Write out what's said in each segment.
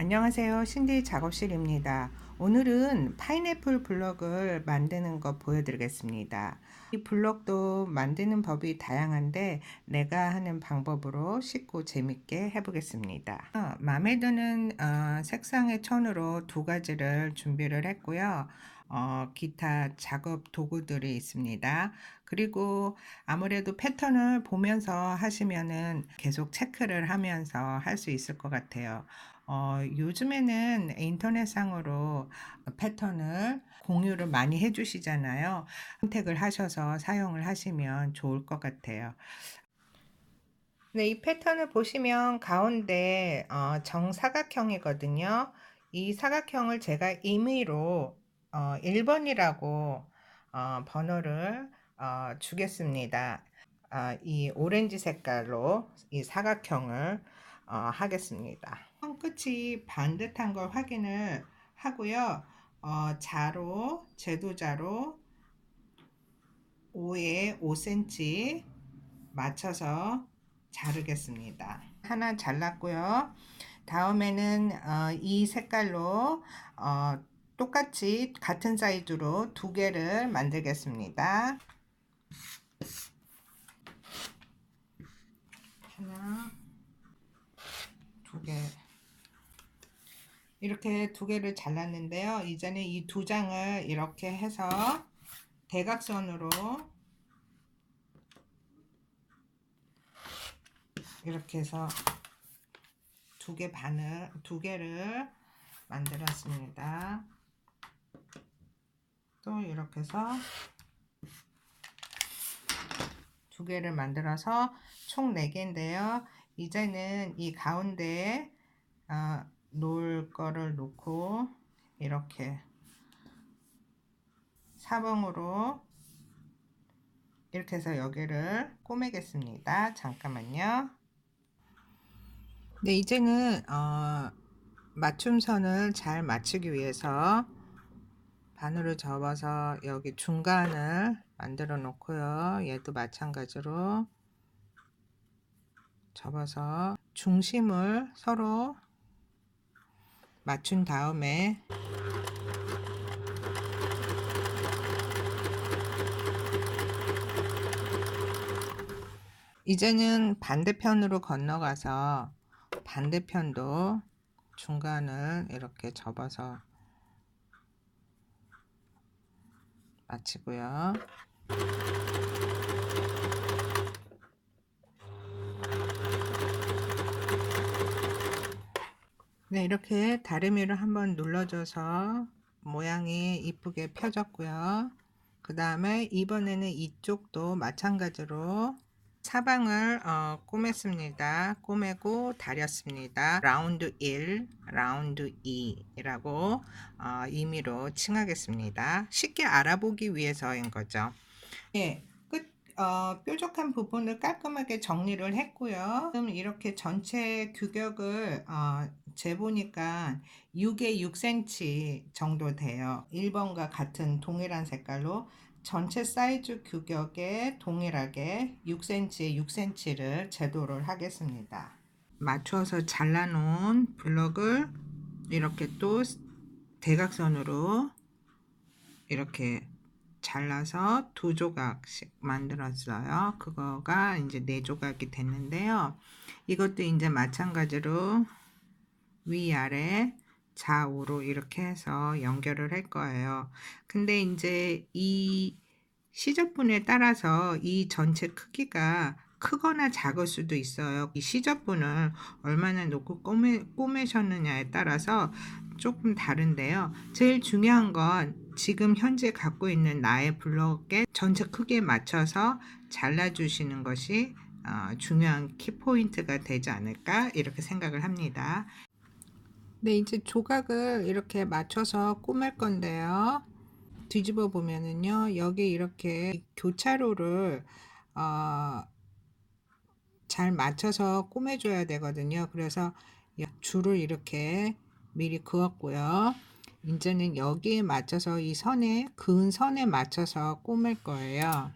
안녕하세요. 신디 작업실입니다. 오늘은 파인애플 블럭을 만드는 거 보여드리겠습니다. 이 블럭도 만드는 법이 다양한데 내가 하는 방법으로 쉽고 재밌게 해보겠습니다. 어, 마음에 드는 어, 색상의 천으로 두 가지를 준비를 했고요. 어, 기타 작업 도구들이 있습니다. 그리고 아무래도 패턴을 보면서 하시면은 계속 체크를 하면서 할 수 있을 것 같아요. 어, 요즘에는 인터넷상으로 패턴을 공유를 많이 해주시잖아요. 선택을 하셔서 사용을 하시면 좋을 것 같아요. 네, 이 패턴을 보시면 가운데 어, 정사각형이거든요. 이 사각형을 제가 임의로 어, 1번이라고 어, 번호를 어, 주겠습니다. 어, 이 오렌지 색깔로 이 사각형을 어, 하겠습니다. 끝이 반듯한 걸 확인을 하고요. 어, 자로, 제도자로 5에 5cm 맞춰서 자르겠습니다. 하나 잘랐고요. 다음에는 어, 이 색깔로 어, 똑같이 같은 사이즈로 두 개를 만들겠습니다. 하나, 두 개. 이렇게 두 개를 잘랐는데요. 이제는 이두 장을 이렇게 해서 대각선으로 이렇게 해서 두 개 반을 두 개를 만들었습니다. 또 이렇게 해서 두 개를 만들어서 총 4개인데요. 이제는 이 가운데에 어, 놓을 거를 놓고 이렇게 사봉으로 이렇게 해서 여기를 꼬매겠습니다. 잠깐만요. 네, 이제는 어, 맞춤선을 잘 맞추기 위해서 바늘을 접어서 여기 중간을 만들어 놓고요. 얘도 마찬가지로 접어서 중심을 서로 맞춘 다음에 이제는 반대편으로 건너가서 반대편도 중간을 이렇게 접어서 마치고요. 네, 이렇게 다리미를 한번 눌러줘서 모양이 이쁘게 펴졌고요. 그 다음에 이번에는 이쪽도 마찬가지로 사방을 어, 꼬맸습니다. 꼬매고 다렸습니다. 라운드 1, 라운드 2라고 어, 임의로 칭하겠습니다. 쉽게 알아보기 위해서인 거죠. 예, 어, 뾰족한 부분을 깔끔하게 정리를 했고요. 지금 이렇게 전체 규격을 어, 재보니까 6에 6cm 정도 돼요. 1번과 같은 동일한 색깔로 전체 사이즈 규격에 동일하게 6cm에 6cm를 제도를 하겠습니다. 맞춰서 잘라놓은 블럭을 이렇게 또 대각선으로 이렇게 잘라서 두 조각씩 만들었어요. 그거가 이제 네 조각이 됐는데요. 이것도 이제 마찬가지로 위아래 좌우로 이렇게 해서 연결을 할 거예요. 근데 이제 이 시접분에 따라서 이 전체 크기가 크거나 작을 수도 있어요. 이 시접분을 얼마나 놓고 꼬매, 꼬매셨느냐에 따라서 조금 다른데요. 제일 중요한 건 지금 현재 갖고 있는 나의 블럭의 전체 크기에 맞춰서 잘라주시는 것이 어, 중요한 키포인트가 되지 않을까 이렇게 생각을 합니다. 네, 이제 조각을 이렇게 맞춰서 꾸밀 건데요. 뒤집어 보면은요, 여기 이렇게 교차로를 어, 잘 맞춰서 꾸며줘야 되거든요. 그래서 줄을 이렇게 미리 그었고요. 이제는 여기에 맞춰서 이 선에 근 선에 맞춰서 꼬맬 거예요.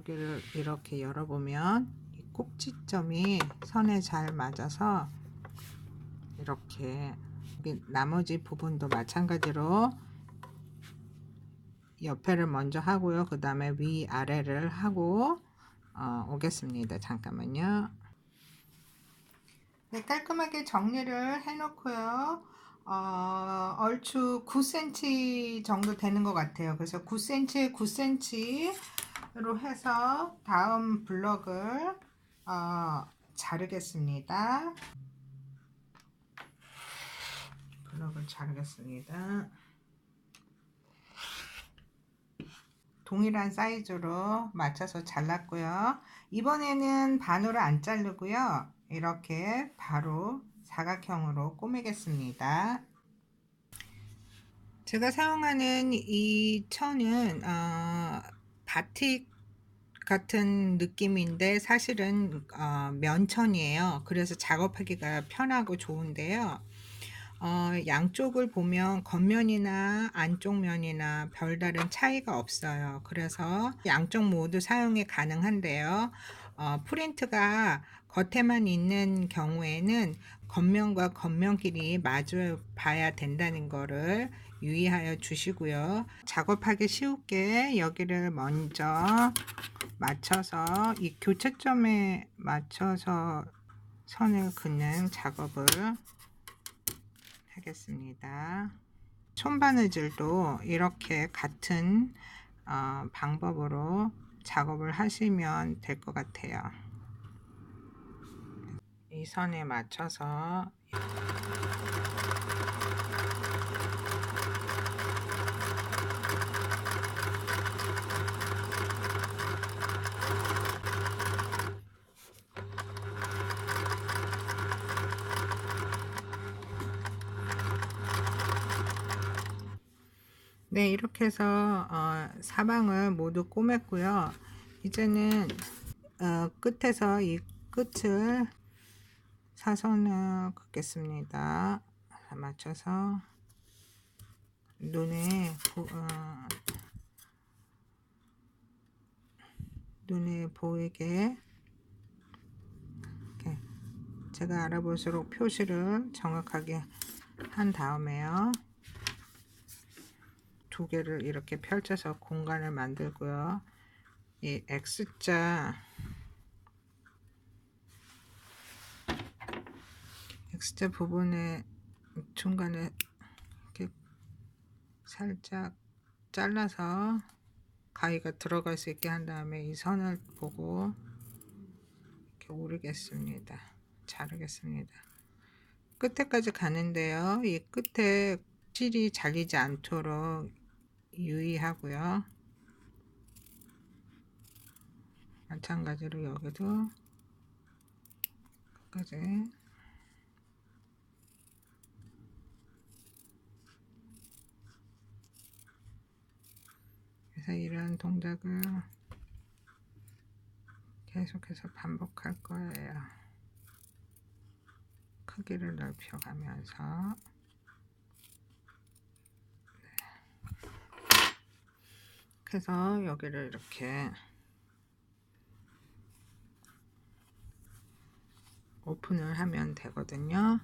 여기를 이렇게 열어보면 이 꼭지점이 선에 잘 맞아서 이렇게 나머지 부분도 마찬가지로 옆에를 먼저 하고요. 그 다음에 위 아래를 하고 어, 오겠습니다. 잠깐만요. 네, 깔끔하게 정리를 해놓고요. 어, 얼추 9cm 정도 되는 것 같아요. 그래서 9cm, 9cm로 해서 다음 블럭을 어, 자르겠습니다. 블럭을 자르겠습니다. 동일한 사이즈로 맞춰서 잘랐고요. 이번에는 반으로 안 자르고요. 이렇게 바로 사각형으로 꾸미겠습니다. 제가 사용하는 이 천은 어, 바틱 같은 느낌인데 사실은 어, 면천이에요. 그래서 작업하기가 편하고 좋은데요. 어, 양쪽을 보면 겉면이나 안쪽 면이나 별다른 차이가 없어요. 그래서 양쪽 모두 사용이 가능한데요. 어, 프린트가 겉에만 있는 경우에는 겉면과 겉면끼리 마주 봐야 된다는 거를 유의하여 주시고요. 작업하기 쉽게 여기를 먼저 맞춰서 이 교차점에 맞춰서 선을 긋는 작업을 하겠습니다. 손바느질도 이렇게 같은 어, 방법으로 작업을 하시면 될 것 같아요. 이 선에 맞춰서 네, 이렇게 해서 어, 사방을 모두 꼬맸고요. 이제는 어, 끝에서 이 끝을 사선을 긋겠습니다. 맞춰서 눈에 보, 어, 눈에 보이게 이렇게 제가 알아볼수록 표시를 정확하게 한 다음에요. 두 개를 이렇게 펼쳐서 공간을 만들고요. 이 X자 X자 부분에 중간에 이렇게 살짝 잘라서 가위가 들어갈 수 있게 한 다음에 이 선을 보고 이렇게 오르겠습니다. 자르겠습니다. 끝에까지 가는데요. 이 끝에 실이 잘리지 않도록 유의하고요. 마찬가지로 여기도 끝까지 그래서 이러한 동작을 계속해서 반복할 거예요. 크기를 넓혀가면서 그래서 여기를 이렇게 오픈을 하면 되거든요.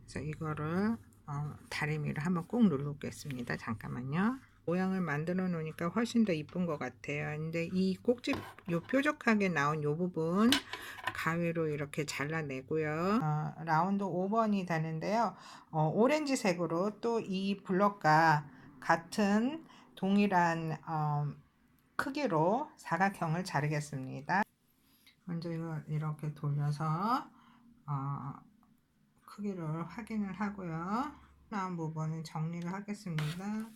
그래서 이거를 어, 다리미를 한번 꾹 누르겠습니다. 잠깐만요. 모양을 만들어 놓으니까 훨씬 더 이쁜 것 같아요. 근데 이 꼭지 요 뾰족하게 나온 요 부분 가위로 이렇게 잘라내고요. 어, 라운드 5번이 되는데요. 어, 오렌지색으로 또 이 블럭과 같은 동일한 어, 크기로 사각형을 자르겠습니다. 먼저 이걸 이렇게 돌려서 어, 크기를 확인을 하고요. 나온 부분은 정리를 하겠습니다.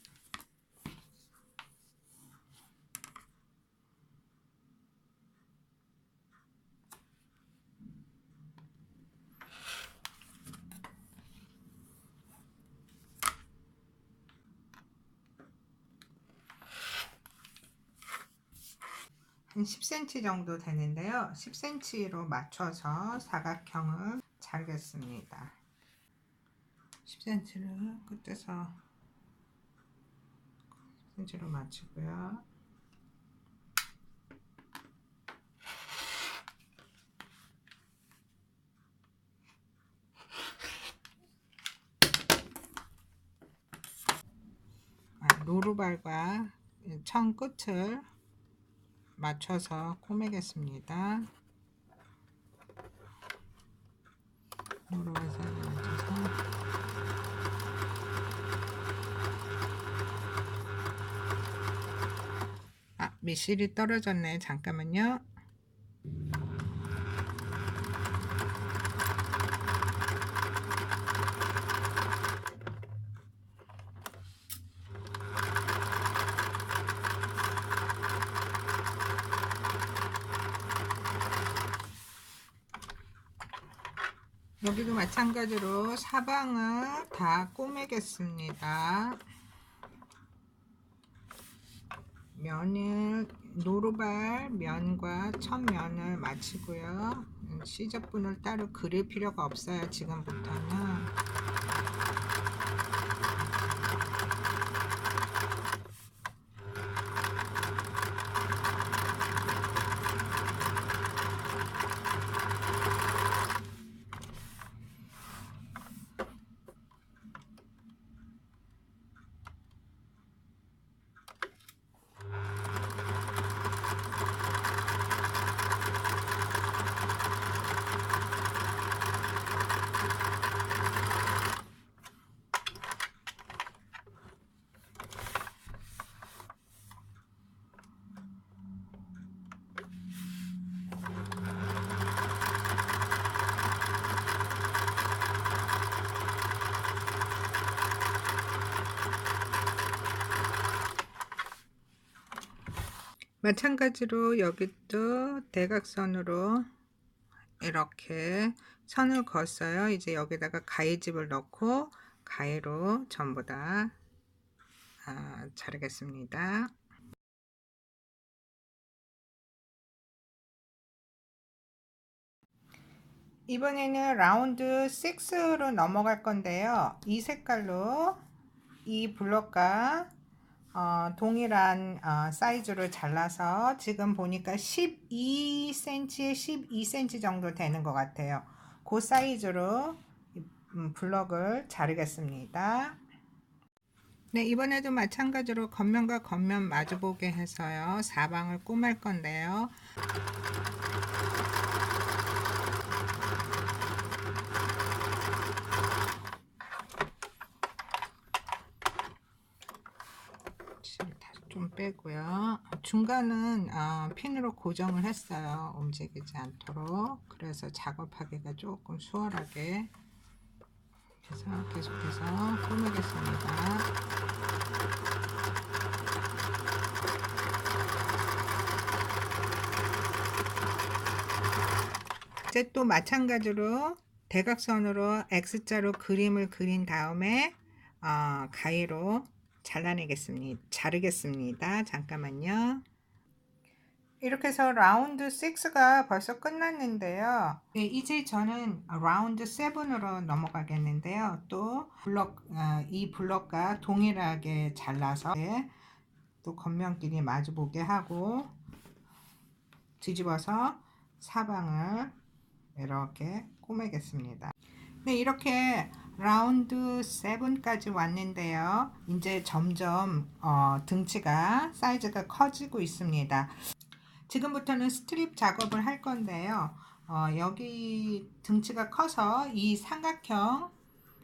10cm 정도 되는데요. 10cm로 맞춰서 사각형을 자르겠습니다. 10cm를 끝에서 10cm로 맞추고요. 아, 노루발과 천 끝을 맞춰서 꼬매겠습니다. 사이에 맞춰서 아, 미실이 떨어졌네. 잠깐만요. 여기도 마찬가지로 사방을 다 꼬매겠습니다. 면을 노루발 면과 천면을 마치고요. 음, 시접분을 따로 그릴 필요가 없어요. 지금부터는. 마찬가지로 여기도 대각선으로 이렇게 선을 그었어요. 이제 여기다가 가위집을 넣고 가위로 전부 다 아, 자르겠습니다. 이번에는 라운드 6로 넘어갈 건데요. 이 색깔로 이 블럭과 어, 동일한 어, 사이즈로 잘라서 지금 보니까 12cm에 12cm 정도 되는 것 같아요. 그 사이즈로 음, 블럭을 자르겠습니다. 네, 이번에도 마찬가지로 겉면과 겉면 마주보게 해서요. 사방을 꼬맬 건데요. 빼고요. 중간은 어, 핀으로 고정을 했어요. 움직이지 않도록. 그래서 작업하기가 조금 수월하게 그래서 계속해서 꾸미겠습니다. 이제 또 마찬가지로 대각선으로 X자로 그림을 그린 다음에 어, 가위로 잘라내겠습니다. 자르겠습니다. 잠깐만요. 이렇게 해서 라운드 6가 벌써 끝났는데요. 네, 이제 저는 라운드 7으로 넘어가겠는데요. 또 블럭, 어, 이 블럭과 동일하게 잘라서 또 겉면끼리 마주보게 하고 뒤집어서 사방을 이렇게 꼬매겠습니다. 네, 이렇게 라운드 7까지 왔는데요. 이제 점점 어, 등치가 사이즈가 커지고 있습니다. 지금부터는 스트립 작업을 할 건데요. 어, 여기 등치가 커서 이 삼각형,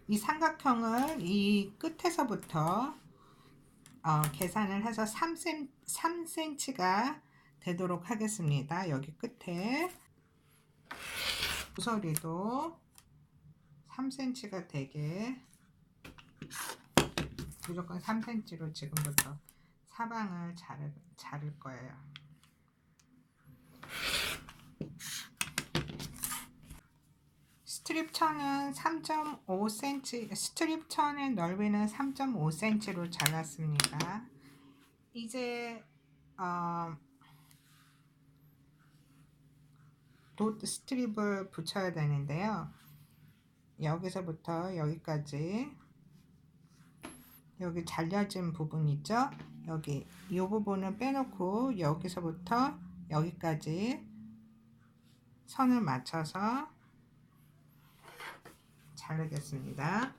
이 삼각형을 이 끝에서부터 어, 계산을 해서 3cm, 3cm가 되도록 하겠습니다. 여기 끝에 구서리도 3cm가 되게 무조건 3cm로 지금부터 사방을 자를, 자를 거예요. 스트립 천은 3.5cm, 스트립 천의 넓이는 3.5cm로 잘랐습니다. 이제 어, 도 스트립을 붙여야 되는데요. 여기서부터 여기까지 여기 잘려진 부분 있죠? 여기 이 부분은 빼놓고 여기서부터 여기까지 선을 맞춰서 자르겠습니다.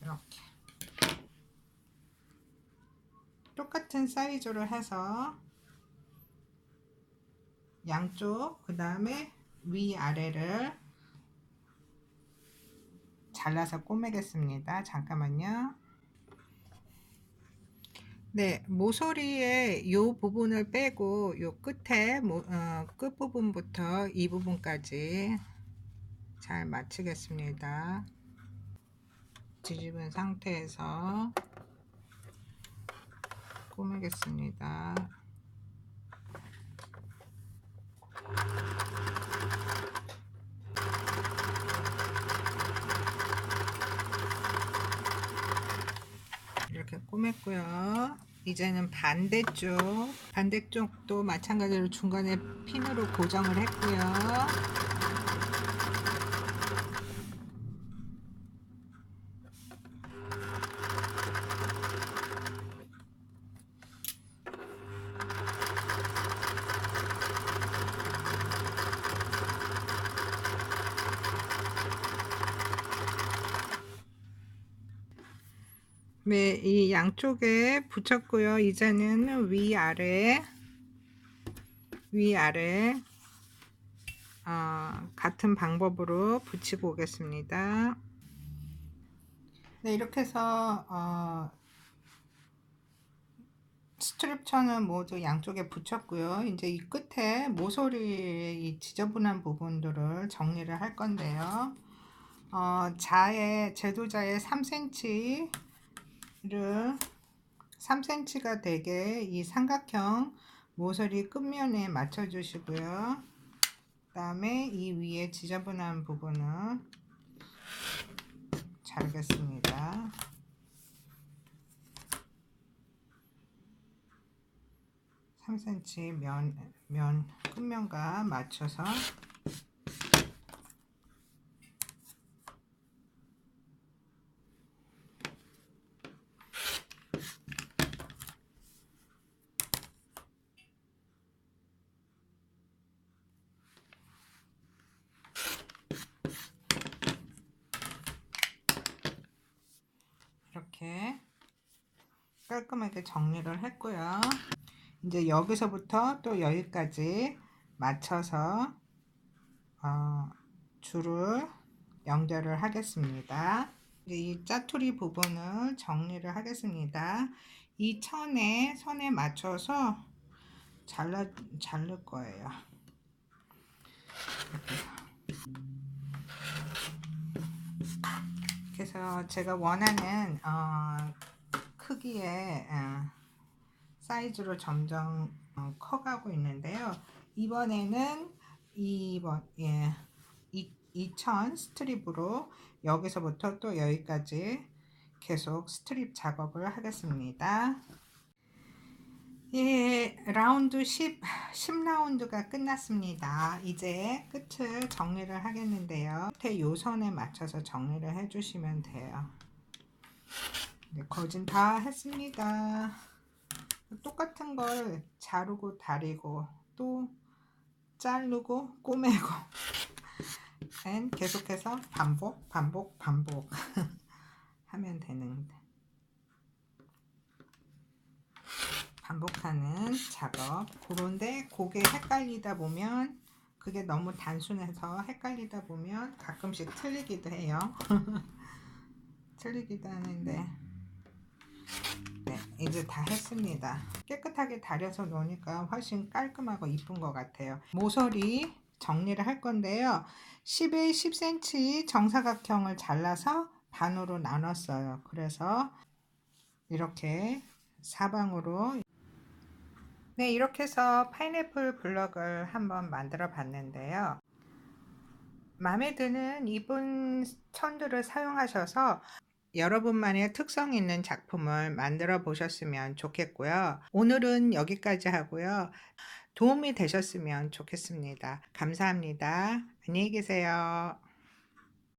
이렇게 똑같은 사이즈로 해서 양쪽 그 다음에 위아래를 잘라서 꼬매겠습니다. 잠깐만요. 네, 모서리의 요 부분을 빼고 요 끝에 모, 어, 끝 부분부터 이 부분까지 잘 맞추겠습니다. 뒤집은 상태에서 꼬매겠습니다. 이렇게 꼬맸고요. 이제는 반대쪽, 반대쪽도 마찬가지로 중간에 핀으로 고정을 했고요. 네, 이 양쪽에 붙였고요. 이제는 위아래, 위아래, 어, 같은 방법으로 붙이고 오겠습니다. 네, 이렇게 해서, 어, 스트립천은 모두 양쪽에 붙였고요. 이제 이 끝에 모서리 이 지저분한 부분들을 정리를 할 건데요. 어, 자의, 제도자의 3cm 를 3cm가 되게 이 삼각형 모서리 끝면에 맞춰 주시고요. 그 다음에 이 위에 지저분한 부분은 자르겠습니다. 삼 c m 면, 면 끝면과 맞춰서 이렇게 깔끔하게 정리를 했고요. 이제 여기서부터 또 여기까지 맞춰서 어, 줄을 연결을 하겠습니다. 이 짜투리 부분을 정리를 하겠습니다. 이 천에 선에 맞춰서 잘라 자를 거예요. 그래서 제가 원하는 어, 크기의 어, 사이즈로 점점 어, 커가고 있는데요. 이번에는 이번 예, 2000 스트립으로 여기서부터 또 여기까지 계속 스트립 작업을 하겠습니다. 예, 라운드 10, 10라운드가 끝났습니다. 이제 끝을 정리를 하겠는데요. 요선에 맞춰서 정리를 해주시면 돼요. 네, 거진 다 했습니다. 똑같은 걸 자르고 다리고 또 자르고 꼬매고 계속해서 반복 반복 반복 하면 되는데 반복하는 작업. 그런데 그게 헷갈리다 보면 그게 너무 단순해서 헷갈리다 보면 가끔씩 틀리기도 해요. 틀리기도 하는데 네, 이제 다 했습니다. 깨끗하게 다려서 놓으니까 훨씬 깔끔하고 이쁜 것 같아요. 모서리 정리를 할 건데요. 10에 10cm 정사각형을 잘라서 반으로 나눴어요. 그래서 이렇게 사방으로 네, 이렇게 해서 파인애플 블럭을 한번 만들어 봤는데요. 마음에 드는 이쁜 천들을 사용하셔서 여러분만의 특성 있는 작품을 만들어 보셨으면 좋겠고요. 오늘은 여기까지 하고요. 도움이 되셨으면 좋겠습니다. 감사합니다. 안녕히 계세요.